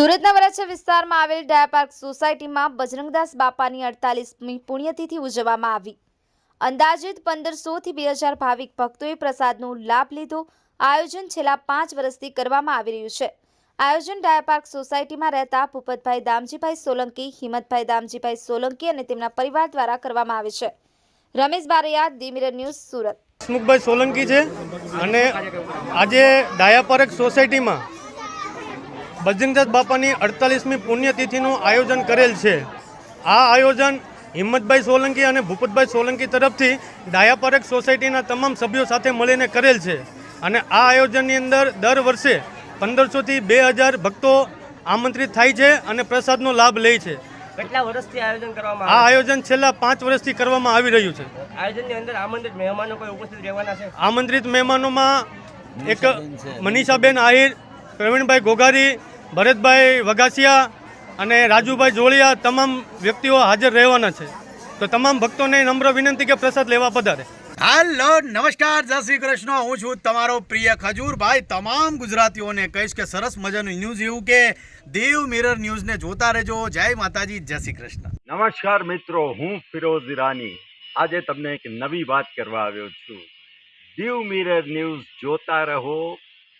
સુરતના વરાછા વિસ્તારમાં આવેલ ડાયા પાર્ક સોસાયટીમાં બજરંગદાસ બાપાની અડતાલીસમી પુણ્યતિથિ ઉજવવામાં આવી. અંદાજિત પંદરસોથી બે હજાર ભાવિક ભક્તોએ પ્રસાદનો લાભ લીધો. આયોજન છેલ્લા પાંચ વર્ષથી કરવામાં આવી રહ્યું છે. આયોજન ડાયા પાર્ક સોસાયટીમાં રહેતા ભૂપતભાઈ દામજીભાઈ સોલંકી, હિંમતભાઈ દામજીભાઈ સોલંકી અને તેમના પરિવાર દ્વારા કરવામાં આવે છે. રમેશ બારૈયા દિમિર ન્યૂઝ, સુરત. હસમુખભાઈ સોલંકી છે અને આજે ડાયા પાર્ક સોસાયટીમાં બજરંગદાસ બાપાની અડતાલીસમી પુણ્યતિથિનું આયોજન કરેલ છે. આ આયોજન હિંમતભાઈ સોલંકી અને ભૂપતભાઈ સોલંકી તરફથી ડાયાપારક સોસાયટીના તમામ સભ્યો સાથે મળીને કરેલ છે. અને આ આયોજનની અંદર દર વર્ષે પંદરસોથી બે હજાર ભક્તો આમંત્રિત થાય છે અને પ્રસાદનો લાભ લે છે. કેટલા વર્ષથી આયોજન કરવામાં આ આયોજન છેલ્લા પાંચ વર્ષથી કરવામાં આવી રહ્યું છે. આયોજનની અંદર આમંત્રિત મહેમાનો કોઈ ઉપસ્થિત રહેવાના છે? આમંત્રિત મહેમાનોમાં એક મનીષાબેન આહિર પ્રવીણભાઈ ઘોઘારી ભરતભાઈ વઘાસિયા અને રાજુભાઈ જોળિયા તમામ વ્યક્તિઓ હાજર રહેવાના છે. તો તમામ ભક્તોને નમ્ર વિનંતી કે પ્રસાદ લેવા પધારે. હાલો નમસ્કાર જય શ્રી કૃષ્ણ. હું છું તમારો પ્રિય ખજૂરભાઈ. તમામ ગુજરાતીઓને કહીશ કે સરસ મજાનું ન્યૂઝ એવું કે દેવ મિરર ન્યૂઝને જોતા રહેજો. જય માતાજી જય શ્રી કૃષ્ણ. નમસ્કાર મિત્રો હું ફિરોઝ ઈરાની આજે તમને એક નવી વાત કરવા આવ્યો છું. દીવ મિરર ન્યૂઝ જોતા રહો